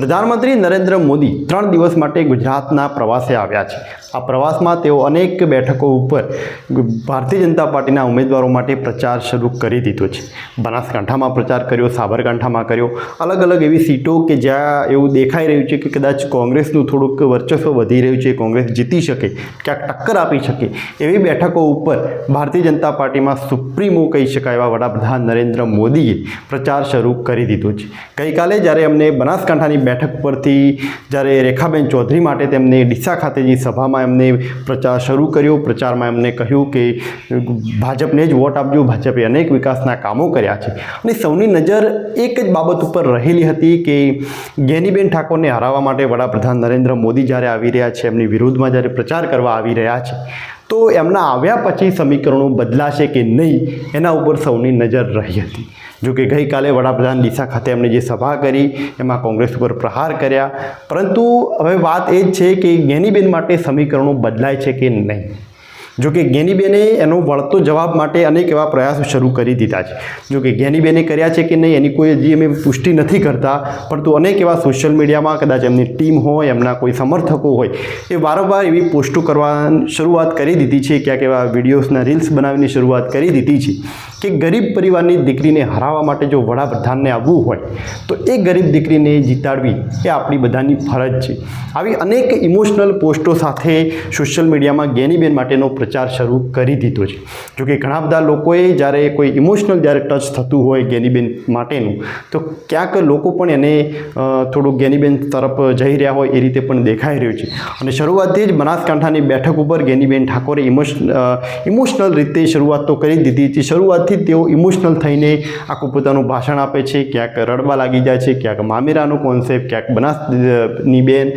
પ્રધાનમંત્રી નરેન્દ્ર મોદી ત્રણ દિવસ માટે ગુજરાતના પ્રવાસે આવ્યા છે. આ પ્રવાસમાં તેઓ અનેક બેઠકો ઉપર ભારતીય જનતા પાર્ટીના ઉમેદવારો માટે પ્રચાર શરૂ કરી દીધો છે. બનાસકાંઠામાં પ્રચાર કર્યો, સાબરકાંઠામાં કર્યો. અલગ અલગ એવી સીટો કે જ્યાં એવું દેખાઈ રહ્યું છે કે કદાચ કોંગ્રેસનું થોડુંક વર્ચસ્વ વધી રહ્યું છે, કોંગ્રેસ જીતી શકે, ક્યાંક ટક્કર આપી શકે એવી બેઠકો ઉપર ભારતીય જનતા પાર્ટીમાં સુપ્રીમો કહી શકાય એવા વડાપ્રધાન નરેન્દ્ર મોદીએ પ્રચાર શરૂ કરી દીધો છે. ગઈકાલે જ્યારે અમને બનાસકાંઠાની બેઠક પરથી જ્યારે રેખાબેન ચૌધરી માટે તેમને ડીસા ખાતેની સભામાં એમને પ્રચાર શરૂ કર્યો. પ્રચારમાં એમને કહ્યું કે ભાજપને જ વોટ આપજો. ભાજપે અનેક વિકાસના કામો કર્યા છે. અને સૌની નજર એક જ બાબત ઉપર રહેલી હતી કે ગેનીબેન ઠાકોરને હરાવવા માટે વડાપ્રધાન નરેન્દ્ર મોદી જ્યારે આવી રહ્યા છે, એમની વિરુદ્ધમાં જ્યારે પ્રચાર કરવા આવી રહ્યા છે, તો એમના આવ્યા પછી સમીકરણો બદલાશે કે નહીં, એના ઉપર સૌની નજર રહી હતી. જો કે ગઈકાલે વડાપ્રધાન ડીસા ખાતે એમણે જે સભા કરી, એમાં કોંગ્રેસ ઉપર પ્રહાર કર્યા. પરંતુ હવે વાત એ જ છે કે ગેનીબેન માટે સમીકરણો બદલાય છે કે નહીં? જો કે ગેનીબેને એનો વળતો જવાબ માટે અનેક એવા પ્રયાસો શરૂ કરી દીધા છે. જો કે ગેનીબેને કર્યા છે કે નહીં એની કોઈ હજી અમે પુષ્ટિ નથી કરતા, પરંતુ અનેક એવા સોશિયલ મીડિયામાં કદાચ એમની ટીમ હોય, એમના કોઈ સમર્થકો હોય, એ વારંવાર એવી પોસ્ટો કરવા શરૂઆત કરી દીધી છે, ક્યાંક એવા વિડીયોઝના રીલ્સ બનાવીને શરૂઆત કરી દીધી છે કે ગરીબ પરિવારની દીકરીને હરાવવા માટે જો વડાપ્રધાનને આવવું હોય, તો એ ગરીબ દીકરીને જીતાડવી એ આપણી બધાની ફરજ છે. આવી અનેક ઇમોશનલ પોસ્ટો સાથે સોશિયલ મીડિયામાં ગેનીબેન માટેનો પ્રચાર શરૂ કરી દીધો છે. જોકે ઘણા બધા લોકોએ જ્યારે કોઈ ઇમોશનલ જ્યારે ટચ થતું હોય ગેનીબેન માટેનું, તો ક્યાંક લોકો પણ એને થોડું ગેનીબેન તરફ જઈ રહ્યા હોય એ રીતે પણ દેખાઈ રહ્યું છે. અને શરૂઆતથી જ બનાસકાંઠાની બેઠક ઉપર ગેનીબેન ઠાકોરે ઇમોશન ઇમોશનલ રીતે શરૂઆત તો કરી દીધી હતી શરૂઆતથી તેઓ ઇમોશનલ થઈને આખું પોતાનું ભાષણ આપે છે. ક્યાંક રડવા લાગી જાય છે, ક્યાંક મામેરાનો કોન્સેપ્ટ ક્યાંક બનાસની બેન.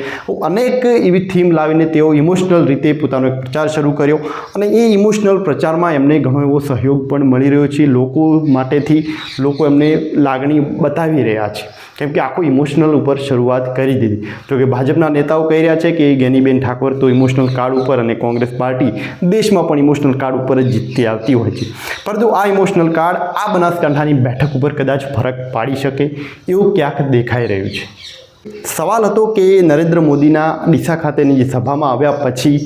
અનેક એવી થીમ લાવીને તેઓ ઇમોશનલ રીતે પોતાનો પ્રચાર શરૂ કર્યો. અને એ ઇમોશનલ પ્રચારમાં એમને ઘણો એવો સહયોગ પણ મળી રહ્યો છે, લોકો માટેથી લોકો એમને લાગણી બતાવી રહ્યા છે. કેમ કે આખું ઇમોશનલ ઉપર શરૂઆત કરી દીધી. જો કે ભાજપના નેતાઓ કહી રહ્યા છે કે ગેનીબેન ઠાકોર તો ઇમોશનલ કાર્ડ ઉપર અને કોંગ્રેસ પાર્ટી દેશમાં પણ ઇમોશનલ કાર્ડ ઉપર જ જીતતી આવતી હોય છે. પરંતુ આ ઇમોશનલ કાર્ડ આ બનાસકાંઠાની બેઠક ઉપર કદાચ ફરક પાડી શકે એવું ક્યાંક દેખાઈ રહ્યું છે. સવાલ હતો કે નરેન્દ્ર મોદીના ડીસા ખાતેની જે સભામાં આવ્યા પછી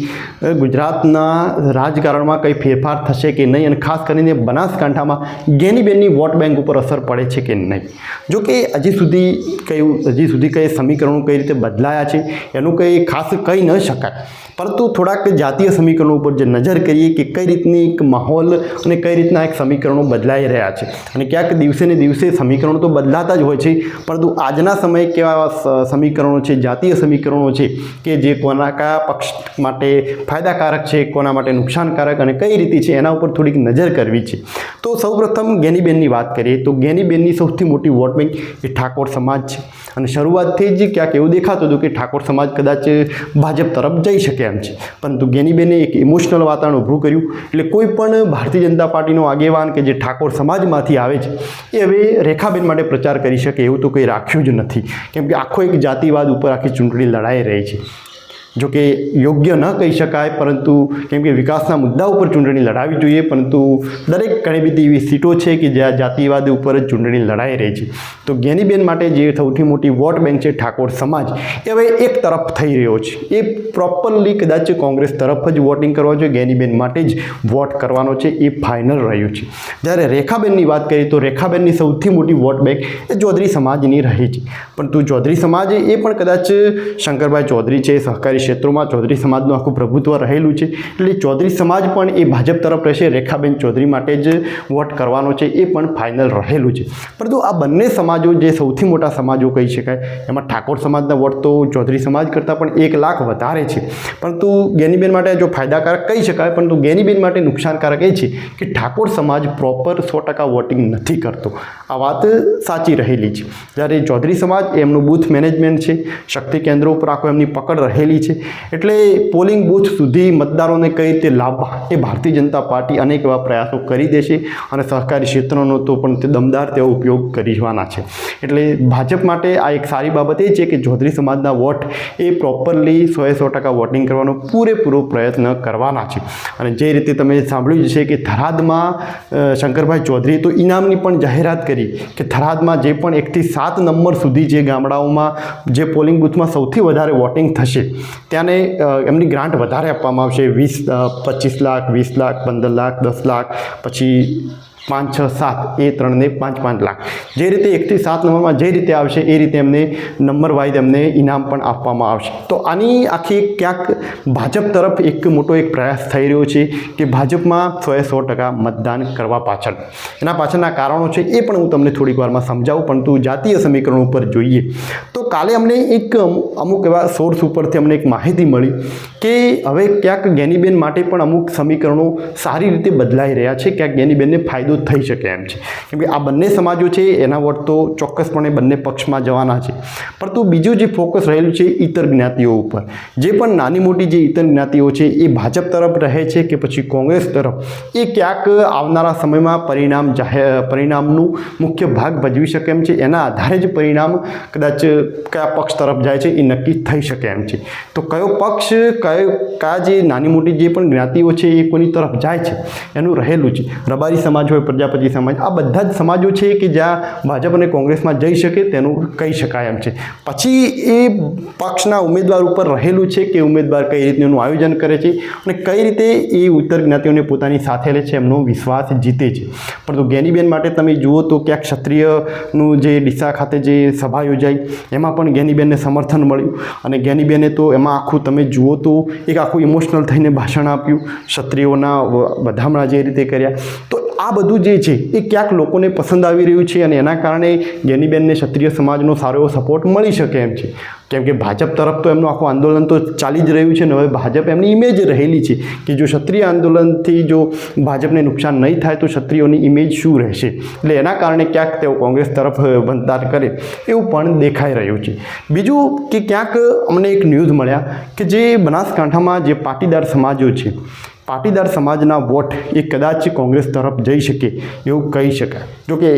ગુજરાતના રાજકારણમાં કંઈ ફેરફાર થશે કે નહીં? અને ખાસ કરીને બનાસકાંઠામાં ગેનીબેનની વોટ બેંક ઉપર અસર પડે છે કે નહીં? જો કે હજી સુધી કયું, હજી સુધી કંઈ સમીકરણો કઈ રીતે બદલાયા છે, એનું કંઈ ખાસ કહી ન શકાય. પરંતુ થોડાક જાતીય સમીકરણો ઉપર જે નજર કરીએ કે કઈ રીતની એક માહોલ અને કઈ રીતના એક સમીકરણો બદલાઈ રહ્યા છે. અને ક્યાંક દિવસે ને દિવસે સમીકરણો તો બદલાતા જ હોય છે, પરંતુ આજના સમયે કેવા સમીકરણો છે, જાતીય સમીકરણો છે કે જે કોના કયા પક્ષ માટે ફાયદાકારક છે, કોના માટે નુકસાનકારક અને કઈ રીતે છે, એના ઉપર થોડીક નજર કરવી છે. તો સૌપ્રથમ ગેનીબેનની વાત કરીએ તો ગેનીબેનની સૌથી મોટી વોટ બેંક એ ઠાકોર સમાજ છે. અને શરૂઆતથી જ ક્યાંક એવું દેખાતું હતું કે ઠાકોર સમાજ કદાચ ભાજપ તરફ જઈ શકે એમ છે. પરંતુ ગેનીબેને એક ઇમોશનલ વાતાવરણ ઊભું કર્યું. એટલે કોઈ પણ ભારતીય જનતા પાર્ટીનો આગેવાન કે જે ઠાકોર સમાજમાંથી આવે છે, એ હવે રેખાબેન માટે પ્રચાર કરી શકે એવું તો કંઈ રાખ્યું જ નથી. કેમ કે એક જાતિવાદ ઉપર આખી ચૂંટણી લડાઈ રહી છે. જો કે યોગ્ય ન કહી શકાય, પરંતુ કેમ કે વિકાસના મુદ્દા ઉપર ચૂંટણી લડાવવી જોઈએ, પરંતુ દરેક ઘણી બધી એવી સીટો છે કે જ્યાં જાતિવાદ ઉપર જ ચૂંટણી લડાઈ રહી છે. તો જ્ઞાનીબેન માટે જે સૌથી મોટી વોટ બેંક છે ઠાકોર સમાજ, એ હવે એક તરફ થઈ રહ્યો છે. એ પ્રોપરલી કદાચ કોંગ્રેસ તરફ જ વોટિંગ કરવા જોઈએ જ્ઞાનીબેન માટે જ વોટ કરવાનો છે, એ ફાઇનલ રહ્યું છે. જ્યારે રેખાબેનની વાત કરીએ તો રેખાબેનની સૌથી મોટી વોટ બેંક એ ચૌધરી સમાજની રહી છે. પરંતુ ચૌધરી સમાજ એ પણ કદાચ શંકરભાઈ ચૌધરી છે, સહકારી ક્ષેત્રોમાં ચૌધરી સમાજનું આખું પ્રભુત્વ રહેલું છે. એટલે ચૌધરી સમાજ પણ એ ભાજપ તરફ રહેશે, રેખાબેન ચૌધરી માટે જ વોટ કરવાનો છે, એ પણ ફાઇનલ રહેલું છે. પરંતુ આ બંને સમાજો જે સૌથી મોટા સમાજો કહી શકાય, એમાં ઠાકોર સમાજના વોટ તો ચૌધરી સમાજ કરતાં પણ એક લાખ વધારે છે. પરંતુ ગેનીબેન માટે જો ફાયદાકારક કહી શકાય, પરંતુ ગેનીબેન માટે નુકસાનકારક એ છે કે ઠાકોર સમાજ પ્રોપર સો ટકા વોટિંગ નથી કરતો. આ વાત સાચી રહેલી છે. જ્યારે ચૌધરી સમાજ એમનું બૂથ મેનેજમેન્ટ છે, શક્તિ કેન્દ્રો ઉપર આખો એમની પકડ રહેલી છે એટલે પોલિંગ બૂથ સુધી મતદારોને કઈ રીતે લાવવા એ ભારતીય જનતા પાર્ટી અનેક એવા પ્રયાસો કરી દેશે અને સહકારી ક્ષેત્રનો તો પણ તે દમદાર તેઓ ઉપયોગ કરીવાના છે. એટલે ભાજપ માટે આ એક સારી બાબત એ છે કે ચૌધરી સમાજના વોટ એ પ્રોપરલી સોએ સો ટકા વોટિંગ કરવાનો પૂરેપૂરો પ્રયત્ન કરવાના છે. અને જે રીતે તમે સાંભળ્યું છે કે થરાદમાં શંકરભાઈ ચૌધરીએ તો ઇનામની પણ જાહેરાત કરી કે થરાદમાં જે પણ એકથી સાત નંબર સુધી જે ગામડાઓમાં જે પોલિંગ બૂથમાં સૌથી વધારે વોટિંગ થશે ત્યાંને એમની ગ્રાન્ટ વધારે આપવામાં આવશે. વીસ પચીસ લાખ, વીસ લાખ, પંદર લાખ, દસ લાખ, પછી પાંચ, છ, સાત, એ ત્રણને પાંચ પાંચ લાખ. જે રીતે એકથી સાત નંબરમાં જે રીતે આવશે, એ રીતે એમને નંબર વાઇઝ એમને ઇનામ પણ આપવામાં આવશે. તો આની આખી ક્યાંક ભાજપ તરફ એક મોટો એક પ્રયાસ થઈ રહ્યો છે કે ભાજપમાં સોએ સો ટકા મતદાન કરવા પાછળ. એના પાછળના કારણો છે, એ પણ હું તમને થોડીક વારમાં સમજાવું, પરંતુ જાતીય સમીકરણ ઉપર જોઈએ. તો કાલે અમને એક અમુક એવા સોર્સ ઉપરથી અમને એક માહિતી મળી કે હવે ક્યાંક ગેનીબેન માટે પણ અમુક સમીકરણો સારી રીતે બદલાઈ રહ્યા છે, ક્યાંક ગેનીબેનને ફાયદો થઈ શકે એમ છે. કેમ કે આ બંને સમાજો છે, એના વોટ તો ચોક્કસપણે બંને પક્ષમાં જવાના છે. પરંતુ બીજું જે ફોકસ રહેલું છે ઇતર જ્ઞાતિઓ ઉપર. જે પણ નાની મોટી જે ઇતર જ્ઞાતિઓ છે, એ ભાજપ તરફ રહે છે કે પછી કોંગ્રેસ તરફ, એ ક્યાંક આવનારા સમયમાં પરિણામ જાહેર પરિણામનું મુખ્ય ભાગ ભજવી શકે એમ છે. એના આધારે જ પરિણામ કદાચ કયા પક્ષ તરફ જાય છે, એ નક્કી થઈ શકે એમ છે. તો કયો પક્ષ કયો કયા જે નાની મોટી જે પણ જ્ઞાતિઓ છે એ કોની તરફ જાય છે, એનું રહેલું છે. રબારી સમાજ હોય, પ્રજાપતિ સમાજ, આ બધા જ સમાજો છે કે જ્યાં ભાજપ અને કોંગ્રેસમાં જઈ શકે તેનું કહી શકાય એમ છે. પછી એ પક્ષના ઉમેદવાર ઉપર રહેલું છે કે ઉમેદવાર કઈ રીતનું એનું આયોજન કરે છે અને કઈ રીતે એ ઉત્તર જ્ઞાતિઓને પોતાની સાથે લે છે, એમનો વિશ્વાસ જીતે છે. પરંતુ ગેનીબેન માટે તમે જુઓ તો ક્યાંક ક્ષત્રિયનું જે ડીસા ખાતે જે સભા યોજાઈ, એમાં પણ ગેનીબેનને સમર્થન મળ્યું અને ગેનીબેને તો એમાં આખું તમે જુઓ તો એક આખું ઇમોશનલ થઈને ભાષણ આપ્યું. ક્ષત્રિયોના બધામણા જે રીતે કર્યા. તો આ બધું જે છે, એ ક્યાંક લોકોને પસંદ આવી રહ્યું છે અને એના કારણે ગેનીબેનને ક્ષત્રિય સમાજનો સારો એવો સપોર્ટ મળી શકે એમ છે. કેમ કે ભાજપ તરફ તો એમનું આખું આંદોલન તો ચાલી જ રહ્યું છે ને હવે ભાજપ એમની ઇમેજ રહેલી છે કે જો ક્ષત્રિય આંદોલનથી જો ભાજપને નુકસાન નહીં થાય તો ક્ષત્રિયોની ઇમેજ શું રહેશે? એટલે એના કારણે ક્યાંક તેઓ કોંગ્રેસ તરફ બંધાર કરે એવું પણ દેખાઈ રહ્યું છે. બીજું કે ક્યાંક અમને એક ન્યૂઝ મળ્યા કે જે બનાસકાંઠામાં જે પાટીદાર સમાજો છે પાટીદાર સમાજના વોટ એ કદાચ કોંગ્રેસ તરફ જઈ શકે એવું કહી શકાય. જોકે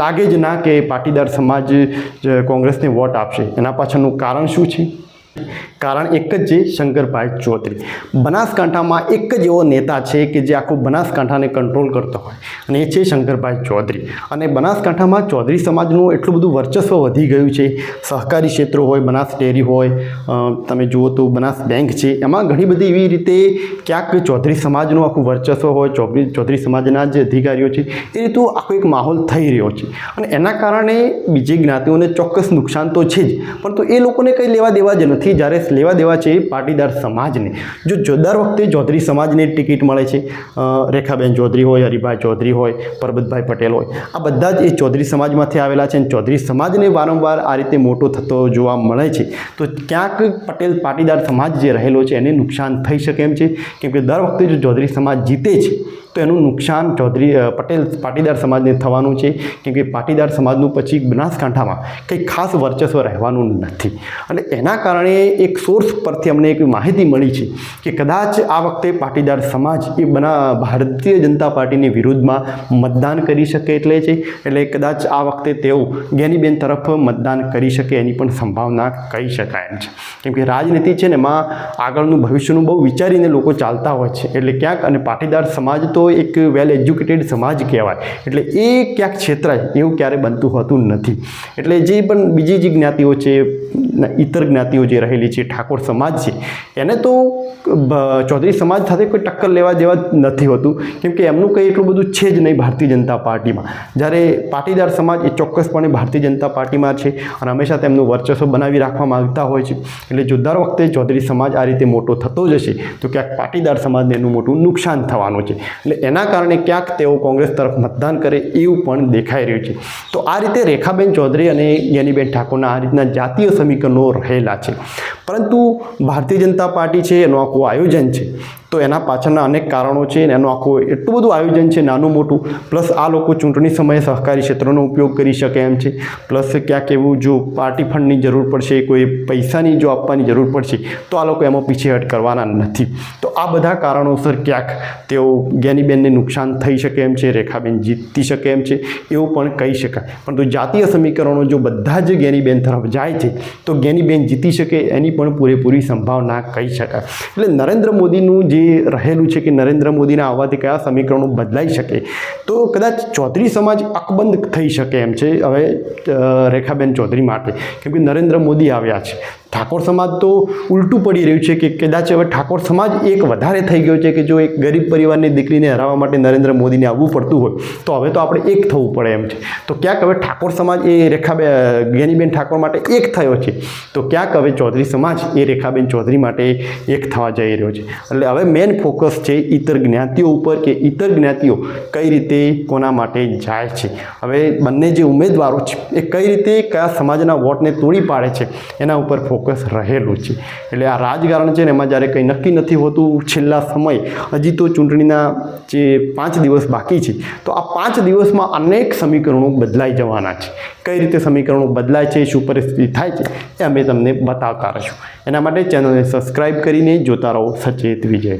લાગે જ ના કે પાટીદાર સમાજ કોંગ્રેસને વોટ આપશે. એના પાછળનું કારણ શું છે? કારણ એક જ છે શંકરભાઈ ચૌધરી. બનાસકાંઠામાં એક જ એવો નેતા છે કે જે આખું બનાસકાંઠાને કંટ્રોલ કરતો હોય. અને એ છે શંકરભાઈ ચૌધરી. અને બનાસકાંઠામાં ચૌધરી સમાજનું એટલું બધું વર્ચસ્વ વધી ગયું છે. સહકારી ક્ષેત્રો હોય, બનાસ ડેરી હોય તમે જુઓ તો બનાસ બેંક છે. એમાં ઘણી બધી એવી રીતે ક્યાંક ચૌધરી સમાજનું આખું વર્ચસ્વ હોય ચૌધરી સમાજના જે અધિકારીઓ છે, એ રીતનું આખો એક માહોલ થઈ રહ્યો છે. અને એના કારણે બીજી જ્ઞાતિઓને ચોક્કસ નુકસાન તો છે જ. પરંતુ એ લોકોને કંઈ લેવા દેવા જ નથી. જ્યારે લેવા દેવા છે પાટીદાર સમાજને. જો જો, દર વખતે ચૌધરી સમાજને ટિકિટ મળે છે. રેખાબેન ચૌધરી હોય, હરિભાઈ ચૌધરી હોય, પરબતભાઈ પટેલ હોય, આ બધા જ એ ચૌધરી સમાજમાંથી આવેલા છે અને ચૌધરી સમાજને વારંવાર આ રીતે મોટો થતો જોવા મળે છે. તો ક્યાંક પટેલ પાટીદાર સમાજ જે રહેલો છે, એને નુકસાન થઈ શકે એમ છે? કેમકે દર વખતે જો ચૌધરી સમાજ જીતે છે તો એનું નુકસાન ચૌધરી પટેલ પાટીદાર સમાજને થવાનું છે, કેમ કે પાટીદાર સમાજનું પછી બનાસકાંઠામાં કંઈ ખાસ વર્ચસ્વ રહેવાનું નથી. અને એના કારણે એક સોર્સ પરથી અમને એક માહિતી મળી છે કે કદાચ આ વખતે પાટીદાર સમાજ એ બના, ભારતીય જનતા પાર્ટીની વિરુદ્ધમાં મતદાન કરી શકે એટલે છે, એટલે કદાચ આ વખતે તેઓ જ્ઞાનીબેન તરફ મતદાન કરી શકે એની પણ સંભાવના કહી શકાય એમ છે. કેમ કે રાજનીતિ છે ને એમાં આગળનું ભવિષ્યનું બહુ વિચારીને લોકો ચાલતા હોય છે. એટલે ક્યાંક અને પાટીદાર સમાજ તો એક વેલ એજ્યુકેટેડ સમાજ કહેવાય. એટલે એ ક્યાંક છેતરાય એવું ક્યારે બનતું હોતું નથી. એટલે જે પણ બીજી જે જ્ઞાતિઓ છે ઇતર જ્ઞાતિઓ જે રહેલી છે, ઠાકોર સમાજ છે, એને તો ચૌધરી સમાજ સાથે કોઈ ટક્કર લેવા જેવા નથી હોતું. કેમ કે એમનું કંઈ એટલું બધું છે જ નહીં ભારતીય જનતા પાર્ટીમાં. જ્યારે પાટીદાર સમાજ એ ચોક્કસપણે ભારતીય જનતા પાર્ટીમાં છે અને હંમેશા તેમનું વર્ચસ્વ બનાવી રાખવા માગતા હોય છે. એટલે જો વખતે ચૌધરી સમાજ આ રીતે મોટો થતો જશે, તો ક્યાંક પાટીદાર સમાજને એનું મોટું નુકસાન થવાનું છે. એટલે એના કારણે ક્યાંક તેઓ કોંગ્રેસ તરફ મતદાન કરે એવું પણ દેખાઈ રહ્યું છે. તો આ રીતે રેખાબેન ચૌધરી અને જ્ઞાનીબેન ઠાકોરના આ રીતના જાતીય સમીકરણો રહેલા છે. પરંતુ ભારતીય જનતા પાર્ટી છે, એનું આખું આયોજન છે. તો એના પાછળના અનેક કારણો છે અને એનું આખું એટલું બધું આયોજન છે નાનું મોટું. પ્લસ આ લોકો ચૂંટણી સમયે સહકારી ક્ષેત્રનો ઉપયોગ કરી શકે એમ છે. પ્લસ ક્યાંક એવું જો પાર્ટી ફંડની જરૂર પડશે, કોઈ પૈસાની જો આપવાની જરૂર પડશે, તો આ લોકો એમાં પીછેહટ કરવાના નથી. તો આ બધા કારણોસર ક્યાંક તેઓ જ્ઞાનીબેનને નુકસાન થઈ શકે એમ છે, રેખાબેન જીતી શકે એમ છે, એવું પણ કહી શકાય. પરંતુ જાતીય સમીકરણો જો બધા જ જ્ઞાનીબેન તરફ જાય છે, તો જ્ઞાનીબેન જીતી શકે એની પણ પૂરેપૂરી સંભાવના કહી શકાય. એટલે નરેન્દ્ર મોદીનું જે રહેલું છે કે નરેન્દ્ર મોદીના આવવાથી કયા સમીકરણો બદલાઈ શકે? તો કદાચ ચૌધરી સમાજ અકબંધ થઈ શકે એમ છે હવે રેખાબેન ચૌધરી માટે. કેમ કે નરેન્દ્ર મોદી આવ્યા છે. ઠાકોર સમાજ તો ઉલટું પડી રહ્યું છે કે કદાચ હવે ઠાકોર સમાજ એક વધારે થઈ ગયો છે કે જો એક ગરીબ પરિવારની દીકરીને હરાવવા માટે નરેન્દ્ર મોદીને આવવું પડતું હોય, તો હવે તો આપણે એક થવું પડે એમ છે. તો ક્યાંક હવે ઠાકોર સમાજ એ રેખાબે જ્ઞાનીબેન ઠાકોર માટે એક થયો છે. તો ક્યાંક હવે ચૌધરી સમાજ એ રેખાબેન ચૌધરી માટે એક થવા જઈ રહ્યો છે. એટલે હવે મેન ફોકસ છે ઇતર જ્ઞાતિઓ ઉપર કે ઇતર જ્ઞાતિઓ કઈ રીતે કોના માટે જાય છે. હવે બંને જે ઉમેદવારો છે, એ કઈ રીતે કયા સમાજના વોટને તોડી પાડે છે, એના ઉપર ફોકસ રહેલું છે. એટલે આ રાજકારણ છે ને, એમાં જ્યારે કંઈ નક્કી નથી હોતું, છેલ્લા સમય હજી તો ચૂંટણીના જે પાંચ દિવસ બાકી છે, તો આ પાંચ દિવસમાં અનેક સમીકરણો બદલાઈ જવાના છે. કઈ રીતે સમીકરણો બદલાય છે, શું પરિસ્થિતિ થાય છે, એ અમે તમને બતાવતા રહીશું. એના માટે ચેનલને સબસ્ક્રાઈબ કરીને જોતા રહો. સચેત વિજય.